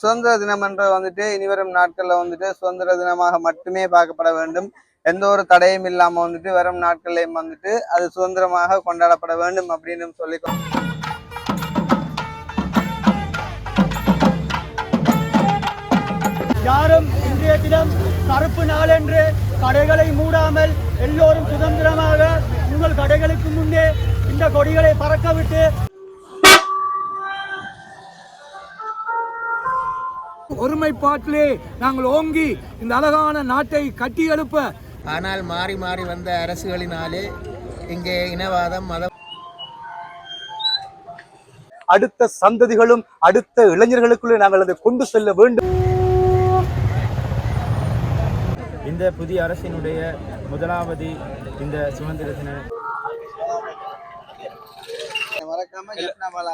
சுதந்திர தினம் என்ற வந்துட்டு இனிவரும் நாட்களில் வந்துட்டு சுதந்திர தினமாக மட்டுமே பார்க்கப்பட வேண்டும். எந்த ஒரு தடையும் இல்லாம வந்துட்டு வரும் நாட்கள்லயும் வந்துட்டு அது சுதந்திரமாக கொண்டாடப்பட வேண்டும் அப்படின்னு சொல்லி யாரும் இன்றைய தினம் கருப்பு நாள் என்று கடைகளை மூடாமல் எல்லோரும் சுதந்திரமாக உங்கள் கடைகளுக்கு முன்னே இந்த கொடிகளை பறக்கவிட்டு ஒருமைப்பாட்டிலே நாங்கள் ஓங்கி இந்த அழகான நாட்டை கட்டி எழுப்ப ஆனால் மாறி மாறி வந்த அரசுகளினாலே இங்கே இனவாதம் மத அடுத்த சந்ததிகளும் அடுத்த இளைஞர்களுக்குள்ளே நாங்கள் அதை கொண்டு செல்ல வேண்டும். இந்த புதிய அரசினுடைய முதலாவது இந்த சுதந்திர தின மறக்காம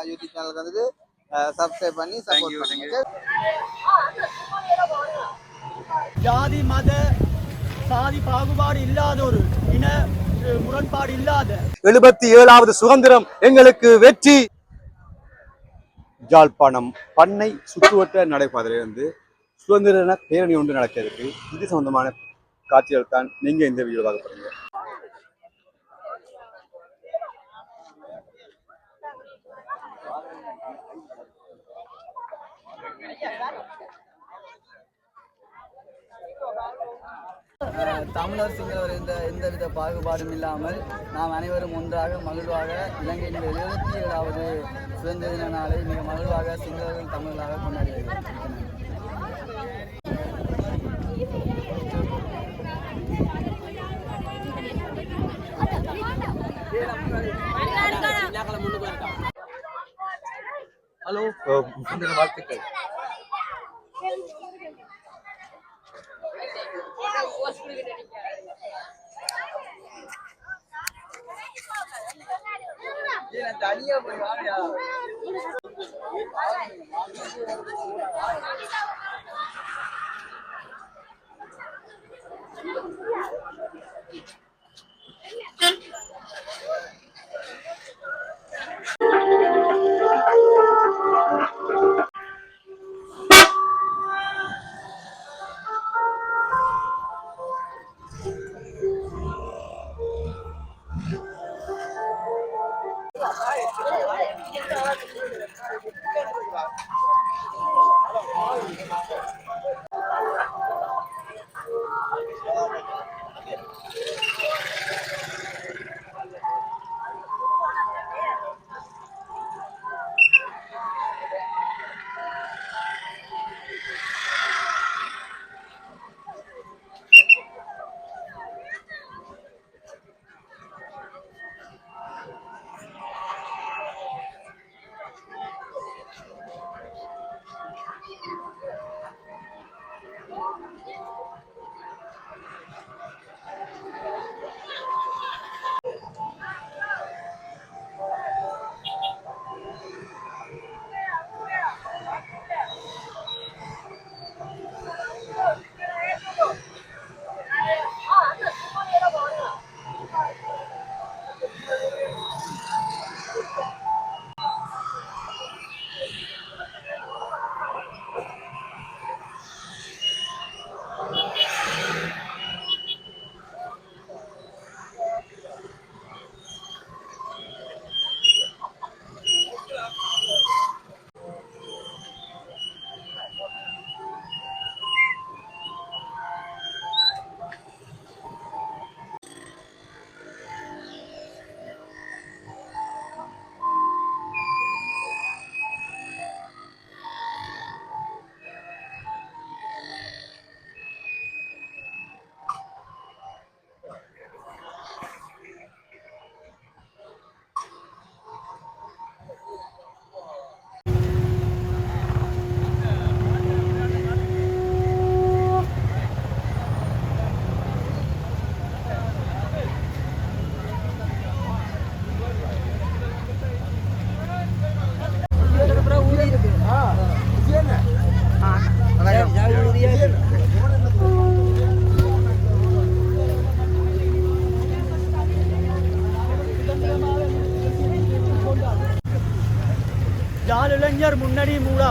யூடியூப் சேனலுக்கு வந்துட்டு சப்ஸ்கிரைப் பண்ணி சப்போர்ட் பண்ணுங்க. ஜாதி மத சாதி பாகுபாடு இல்லாத ஒரு இன முரண்பாடு இல்லாத எழுபத்தி ஏழாவது சுதந்திரம் எங்களுக்கு வெற்றி. யாழ்ப்பாணம் பண்ணை சுற்றுவட்ட நடைபாதையிலிருந்து சுதந்திர பேரணி ஒன்று நடக்கிறது இது சம்பந்தமான காட்சிகள் தான் நீங்க இந்த வீடியோ பார்க்க போறீங்க. தமிழர் சிங்களவர் எந்த எந்தவித பாகுபாடும் இல்லாமல் நாம் அனைவரும் ஒன்றாக மகிழ்வாக இலங்கையின் எழுபத்தி ஏழாவது சுதந்திர தின நாளை மிக மகிழ்வாக சிங்களர்கள் தமிழர்களாக கொண்டாடி வருகின்றனர் வாழ்த்துக்கள். தனியா போய் வாங்க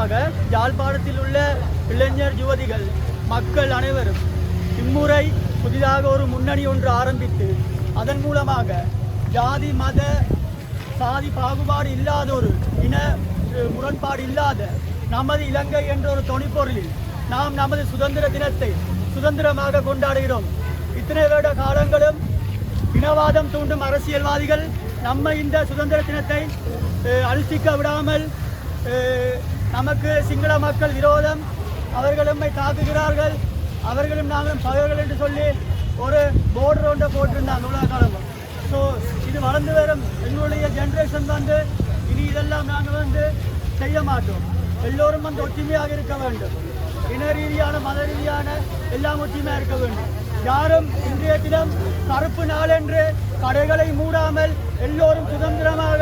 மூலமாக யாழ்ப்பாணத்தில் உள்ள இளைஞர் யுவதிகள் மக்கள் அனைவரும் இம்முறை புதிதாக ஒரு முன்னணி ஒன்று ஆரம்பித்து அதன் மூலமாக ஜாதி மத சாதி பாகுபாடு இல்லாத ஒரு இன முரண்பாடு இல்லாத நமது இலங்கை என்ற ஒரு தொனிப்பொருளில் நாம் நமது சுதந்திர தினத்தை சுதந்திரமாக கொண்டாடுகிறோம். இத்தனை வருட காலங்களும் இனவாதம் தூண்டும் அரசியல்வாதிகள் நம்ம இந்த சுதந்திர தினத்தை அஹ், அனுஷ்டிக்க விடாமல் நமக்கு சிங்கள மக்கள் விரோதம். அவர்கள் நம்மை தாக்குகிறார்கள். அவர்களும் நாங்களும் பகைவர்கள் என்று சொல்லி ஒரு போர்டர் ஒன்றை போட்டிருந்தாங்க உலக காலமும் ஸோ இது வளர்ந்து வரும் எங்களுடைய ஜென்ரேஷன் வந்து இனி இதெல்லாம் நாங்கள் வந்து செய்ய மாட்டோம். எல்லோரும் வந்து ஒற்றுமையாக இருக்க வேண்டும். இன ரீதியான மத ரீதியான எல்லாம் ஒற்றுமையாக இருக்க வேண்டும். யாரும் இன்றைய தினம் கருப்பு நாளென்று கடைகளை மூடாமல் எல்லோரும் சுதந்திரமாக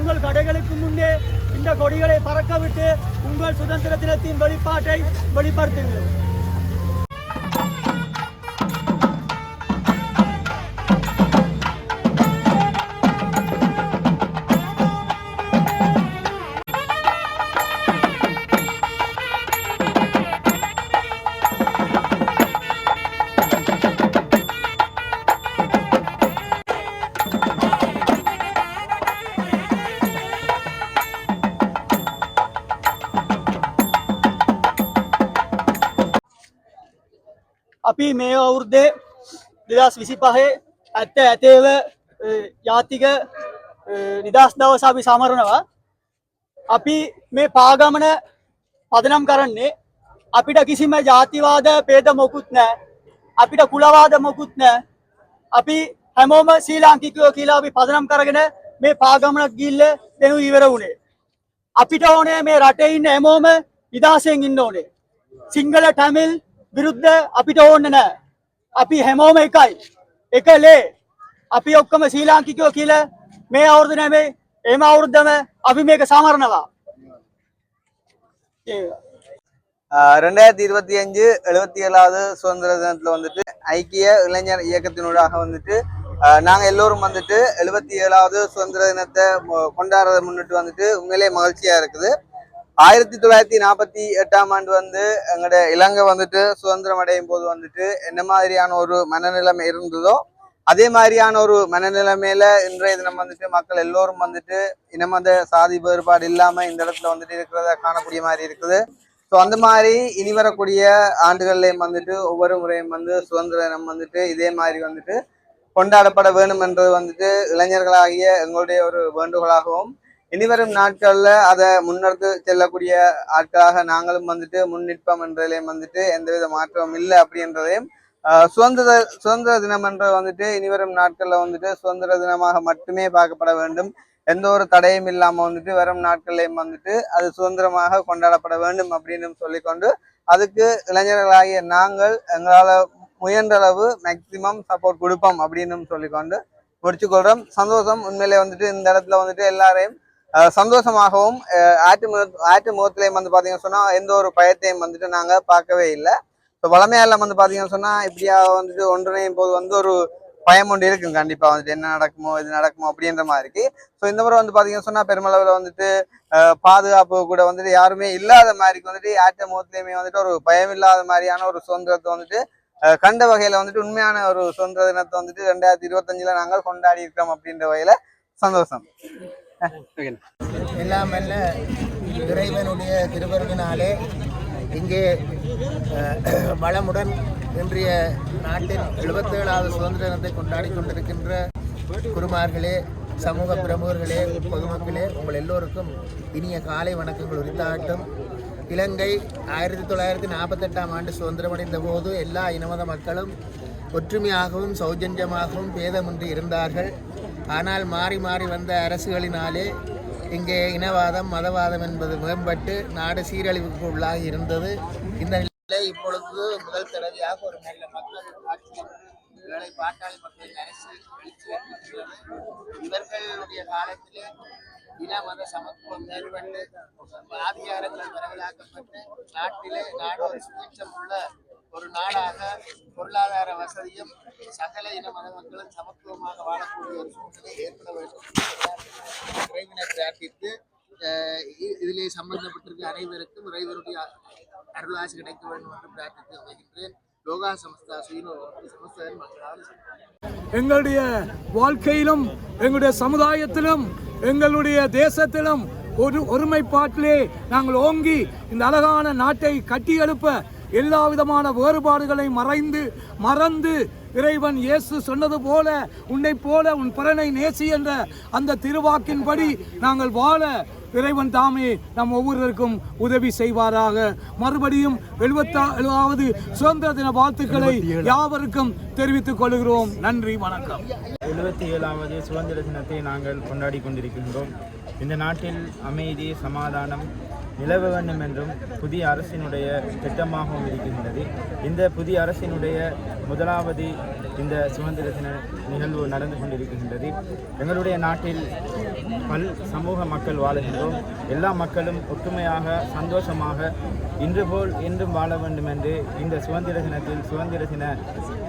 உங்கள் கடைகளுக்கு முன்னே இந்த கொடிகளை பறக்கவிட்டு உங்கள் சுதந்திர தினத்தின் வெளிப்பாட்டை வெளிப்படுத்துங்கள். අපි මේ අවුරුද්දේ දෙදස් විසි පහේ ඇත්ත ඇතේව ජාතික නිදස් දවස අපි සමරනවා. අපි මේ පාගමන පදනම් කරන්නේ අපිට කිසිම ජාතිවාද පේද මොකුත් නෑ අපිට කුලවාද මොකුත් නෑ අපි හැමෝම ශ්‍රී ලාංකිකයෝ කියලා අපි පදනම් කරගෙන මේ පාගමනක් ගිල්ල දෙනු ඉවර වුණේ. අපිට ඕනේ මේ රටේ ඉන්න හැමෝම නිදහසෙන් ඉන්න ඕනේ. සිංහල ටැමිල් විරුද්ධ අපිට ඕන්න නෑ අපි හැමෝම එකයි එකලේ අපි ඔක්කොම ශ්‍රී ලාංකිකයෝ කියල මේ අවුරුදු නැමේ එම අවුරුද්ධම අපි මේක සමරනවා ඒ. ஆஹ் ரெண்டாயிரத்தி இருபத்தி அஞ்சு எழுபத்தி ஏழாவது சுதந்திர தினத்துல வந்துட்டு ஐக்கிய இளைஞர் இயக்கத்தினூடாக வந்துட்டு ஆஹ் நாங்க எல்லோரும் வந்துட்டு எழுபத்தி ஏழாவது சுதந்திர தினத்தை மொ- கொண்டாடுறதை முன்னிட்டு வந்துட்டு உண்மையிலேயே மகிழ்ச்சியா இருக்குது ஆயிரத்தி தொள்ளாயிரத்தி நாற்பத்தி எட்டாம் ஆண்டு வந்து எங்களோட இலங்கை வந்துட்டு சுதந்திரம் அடையும் போது வந்துட்டு என்ன மாதிரியான ஒரு மனநிலைமை இருந்ததோ அதே மாதிரியான ஒரு மனநிலைமையில இன்றைய தினம் வந்துட்டு மக்கள் எல்லோரும் வந்துட்டு இனமத சாதி வேறுபாடு இல்லாம இந்த இடத்துல வந்துட்டு இருக்கிறத காணக்கூடிய மாதிரி இருக்குது. ஸோ அந்த மாதிரி இனி வரக்கூடிய ஆண்டுகள்லையும் வந்துட்டு ஒவ்வொரு முறையும் வந்து சுதந்திர தினம் வந்துட்டு இதே மாதிரி வந்துட்டு கொண்டாடப்பட வேண்டும் என்றது வந்துட்டு இளைஞர்களாகிய எங்களுடைய ஒரு வேண்டுகோளாகவும் இனிவரும் நாட்கள்ல அதை முன்னெடுத்து செல்லக்கூடிய ஆட்களாக நாங்களும் வந்துட்டு முன்னிற்போம் என்றதிலையும் வந்துட்டு எந்தவித மாற்றமும் இல்லை அப்படின்றதையும் சுதந்திர சுதந்திர தினம் என்ற வந்துட்டு இனிவரும் நாட்கள்ல வந்துட்டு சுதந்திர தினமாக மட்டுமே பார்க்கப்பட வேண்டும். எந்த ஒரு தடையும் இல்லாம வந்துட்டு வரும் நாட்கள்லையும் வந்துட்டு அது சுதந்திரமாக கொண்டாடப்பட வேண்டும் அப்படின்னு சொல்லிக்கொண்டு அதுக்கு இளைஞர்களாகிய நாங்கள் எங்களால முயன்ற அளவு மேக்சிமம் சப்போர்ட் கொடுப்போம் அப்படின்னு சொல்லிக்கொண்டு முடிச்சுக்கொள்றோம். சந்தோஷம். உண்மையிலே வந்துட்டு இந்த இடத்துல வந்துட்டு எல்லாரையும் சந்தோஷமாகவும் ஆற்று ஆட்டு முக ஆட்டு முகத்திலையும் வந்து பார்த்தீங்கன்னு சொன்னா எந்த ஒரு பயத்தையும் வந்துட்டு நாங்க பார்க்கவே இல்லை. இப்போ வளமையால வந்து பார்த்தீங்கன்னு சொன்னா இப்படியா வந்துட்டு ஒன்றிணையும் போது வந்து ஒரு பயம் ஒன்று இருக்கும். கண்டிப்பா வந்துட்டு என்ன நடக்குமோ இது நடக்குமோ அப்படின்ற மாதிரி இருக்கு. ஸோ இந்த முறை வந்து பார்த்தீங்கன்னு சொன்னா பெருமளவில் வந்துட்டு அஹ், பாதுகாப்பு கூட வந்துட்டு யாருமே இல்லாத மாதிரிக்கு வந்துட்டு ஆட்ட முகத்திலையுமே வந்துட்டு ஒரு பயம் இல்லாத மாதிரியான ஒரு சுதந்திரத்தை வந்துட்டு கண்ட வகையில வந்துட்டு உண்மையான ஒரு சுதந்திர தினத்தை வந்துட்டு ரெண்டாயிரத்தி இருபத்தஞ்சில் நாங்கள் கொண்டாடி இருக்கிறோம் அப்படின்ற வகையில சந்தோஷம். எல்லாம் அல்ல இறைவனுடைய திருவருளினாலே இங்கே வளமுடன் இன்றைய நாட்டின் எழுபத்தேழாவது சுதந்திர தினத்தை கொண்டாடி கொண்டிருக்கின்ற குருமார்களே சமூக பிரமுகர்களே பொதுமக்களே உங்கள் எல்லோருக்கும் இனிய காலை வணக்கங்கள் உரித்தாட்டும் இலங்கை ஆயிரத்தி தொள்ளாயிரத்தி நாற்பத்தெட்டாம் ஆண்டு சுதந்திரமடைந்த போது எல்லா இனமத மக்களும் ஒற்றுமையாகவும் சௌஜன்யமாகவும் பேதமின்றி இருந்தார்கள். ஆனால் மாறி மாறி வந்த அரசுகளினாலே இங்கே இனவாதம் மதவாதம் என்பது மேம்பட்டு நாடு சீரழிவுக்கு உள்ளாகி இருந்தது. இந்த நிலை இப்பொழுது முதல் தடவையாக ஒரு நல்ல மக்கள் ஆட்சி ஏழை பாட்டாளி மக்களின் அரசு எழுச்சி இவர்களுடைய காலத்திலே இன மத சமத்துவம் ஏற்பட்டு அதிகாரங்கள் பரவலாக்கப்பட்டு நாட்டிலே நாடு ஒரு உள்ள ஒரு நாடாக பொருளாதார வசதியும் சகல இன மத மக்களும் சமத்துவமாக வாழக்கூடிய ஒரு சூழ்நிலை ஏற்பட வேண்டும். இறைவனை பிரார்த்தித்து இதிலே சம்பந்தப்பட்டிருக்க அனைவருக்கும் இறைவனுடைய அருளாசி கிடைக்க வேண்டும் என்று பிரார்த்தித்து வருகின்றேன் யோகா சமஸ்தா சுயினோ சமஸ்தன் மக்களால் எங்களுடைய வாழ்க்கையிலும் எங்களுடைய சமுதாயத்திலும் எங்களுடைய தேசத்திலும் ஒரு ஒருமைப்பாட்டிலே நாங்கள் ஓங்கி இந்த அழகான நாட்டை கட்டியெழுப்ப எல்லா விதமான வேறுபாடுகளை மறைந்து மறந்து இறைவன் இயேசு சொன்னது போல உன்னை போல உன் பிறனை நேசி என்ற அந்த திருவாக்கின்படி நாங்கள் வாழ இறைவன் தாமே நம் ஒவ்வொருவருக்கும் உதவி செய்வாராக. மறுபடியும் எழுபத்தா எழுபதாவது சுதந்திர தின வாழ்த்துக்களை யாவருக்கும் தெரிவித்துக் கொள்கிறோம். நன்றி வணக்கம். எழுபத்தி ஏழாவது சுதந்திர தினத்தை நாங்கள் கொண்டாடி கொண்டிருக்கின்றோம். இந்த நாட்டில் அமைதி சமாதானம் நிலவ வேண்டும் என்றும் புதிய அரசினுடைய திட்டமாகவும் இருக்கின்றது. இந்த புதிய அரசினுடைய முதலாவது இந்த சுதந்திர தின நிகழ்வு நடந்து கொண்டிருக்கின்றது. எங்களுடைய நாட்டில் பல் சமூக மக்கள் வாழுகின்றோம். எல்லா மக்களும் ஒற்றுமையாக சந்தோஷமாக இன்று போல் என்றும் வாழ வேண்டும் என்று இந்த சுதந்திர தினத்தில் சுதந்திர தின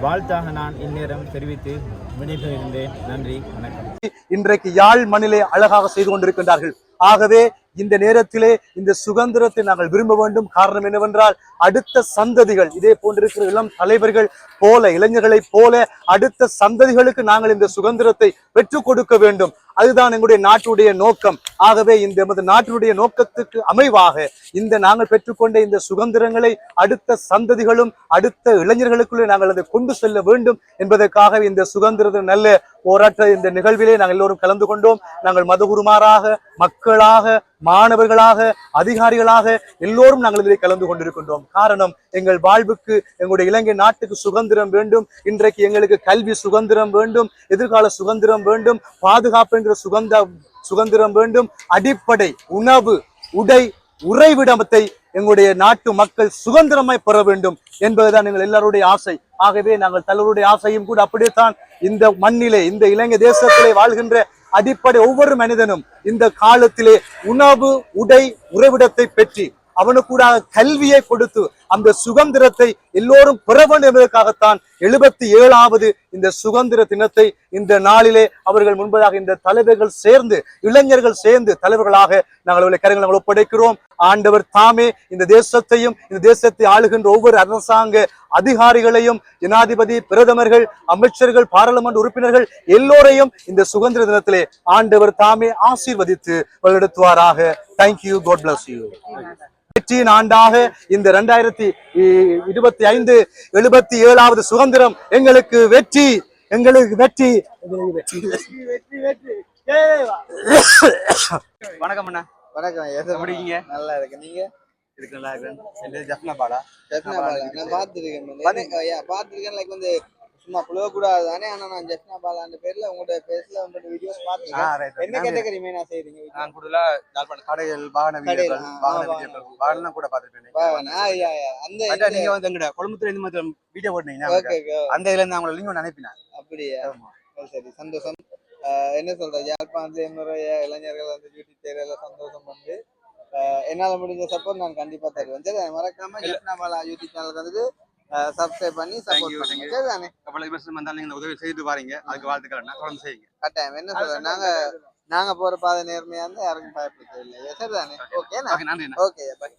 வாழ்த்தாக நான் இந்நேரம் தெரிவித்து விடைபெறுகின்றேன். நன்றி வணக்கம். இன்றைக்கு யாழ் மண்ணிலே அழகாக செய்து கொண்டிருக்கின்றார்கள். ஆகவே இந்த நேரத்திலே இந்த சுதந்திரத்தை நாங்கள் விரும்ப வேண்டும். காரணம் என்னவென்றால் அடுத்த சந்ததிகள் இதே போன்றிருக்கிற இளம் தலைவர்கள் போல இளைஞர்களைப் போல அடுத்த சந்ததிகளுக்கு நாங்கள் இந்த சுதந்திரத்தை பெற்றுக் கொடுக்க வேண்டும். அதுதான் எங்களுடைய நாட்டுடைய நோக்கம். ஆகவே இந்த எமது நாட்டினுடைய நோக்கத்துக்கு அமைவாக இந்த நாங்கள் பெற்றுக்கொண்ட இந்த சுதந்திரங்களை அடுத்த சந்ததிகளும் அடுத்த இளைஞர்களுக்குள்ளே நாங்கள் அதை கொண்டு செல்ல வேண்டும் என்பதற்காக இந்த சுதந்திர நல்ல போராட்ட இந்த நிகழ்விலே நாங்கள் எல்லோரும் கலந்து கொண்டோம். நாங்கள் மதகுருமாராக மக்களாக மாணவர்களாக அதிகாரிகளாக எல்லோரும் நாங்கள் இதில் கலந்து கொண்டிருக்கின்றோம். காரணம் எங்கள் வாழ்வுக்கு எங்களுடைய இலங்கை நாட்டுக்கு சுதந்திரம் வேண்டும். இன்றைக்கு எங்களுக்கு கல்வி சுதந்திரம் வேண்டும் எதிர்கால சுதந்திரம் வேண்டும் பாதுகாப்பு என்கிற சுகந்த சுதந்திரம் வேண்டும். அடிப்படை உணவு உடை உறைவிடத்தை எங்களுடைய நாட்டு மக்கள் சுதந்திரமாய் பெற வேண்டும் என்பதுதான் எங்கள் எல்லாருடைய ஆசை. ஆகவே நாங்கள் தலைவருடைய ஆசையும் கூட அப்படியே தான் இந்த மண்ணிலே இந்த இலங்கை தேசத்திலே வாழ்கின்ற அடிப்படை ஒவ்வொரு மனிதனும் இந்த காலத்திலே உணவு உடை உறைவிடத்தை பெற்றி அவனுக்கூட கல்வியை கொடுத்து அந்த சுதந்திரத்தை எல்லோரும் பெற வேண்டும் என்பதற்காகத்தான் எழுபத்தி ஏழாவது இந்த சுதந்திர தினத்தை இந்த நாளிலே அவர்கள் முன்பதாக இந்த தலைவர்கள் சேர்ந்து இளைஞர்கள் சேர்ந்து தலைவர்களாக நாங்கள் அவர்களை கரங்களை நாங்கள் ஒப்படைக்கிறோம். ஆண்டவர் தாமே இந்த தேசத்தையும் இந்த தேசத்தை ஆளுகின்ற ஒவ்வொரு அரசாங்க அதிகாரிகளையும் ஜனாதிபதி பிரதமர்கள் அமைச்சர்கள் பாராளுமன்ற உறுப்பினர்கள் எல்லோரையும் இந்த சுதந்திர தினத்திலே ஆண்டவர் தாமே ஆசீர்வதித்து வழிநடத்துவாராக. தேங்க்யூ காட் பிளஸ் யூ வெற்றியின் ஆண்டாக இந்த இரண்டாயிரத்தி இருபத்தி ஐந்து எழுபத்தி ஏழாவது சுதந்திரம் எங்களுக்கு வெற்றி எங்களுக்கு வெற்றி. வணக்கம் அண்ணா. வணக்கம் எப்படி இருக்கீங்க? நல்லா இருக்கு நீங்க? இருக்கு நல்லா இருக்கேன். பேர் ஜப்னா நான் பார்த்துருக்கேன். பார்த்துருக்கேன். லைக் வந்து சும்மா புழுவ கூடாது தானே ஆனா நான் ஜெஃப்னா பாலான்ற பேர்ல உங்களோட பேஸ்ல உங்களோட வீடியோஸ் right. என்ன கேட்டகரி மெயினா செய்றீங்க நான் கூடுதலா யாழ்ப்பாணம் கடைகள் வாகன வீடியோக்கள் வாகன வீடியோக்கள் வாகனம் கூட யா. அந்த நீங்க வந்து எங்கட கொழும்புத்துல இந்த மாதிரி வீடியோ போட்டீங்கன்னா அந்த இதுல இருந்து அவங்களை லிங்க் அனுப்பினேன். அப்படியா? சரி. சந்தோஷம். என்ன சொல்ற? யாழ்ப்பாணத்துல என்னுடைய இளைஞர்கள் அந்த டியூட்டி தேர்தல சந்தோஷம் வந்து என்னால முடிஞ்ச சப்போர்ட் நான் கண்டிப்பா தருவேன். சரி மறக்காம பாலா யூடியூப் சேனலுக்கு வந்து சப்ஸ்கிரைப் பண்ணி சப்போர்ட் பண்ணுங்க thank you. சரி தானே அவ்வளவு விமர்சனம் வந்தாலும் நீங்க உதவி செய்து வாரீங்க அதுக்கு வாழ்த்துக்கள் தொடர்ந்து செய்யுங்க. கட்டாயம். என்ன சொல்ற நாங்க நாங்க போற பாதை நேர்மையா இருந்தா யாருக்கும் பயப்படுத்த இல்லை சரிதானே? ஓகே நன்றி. Okay bye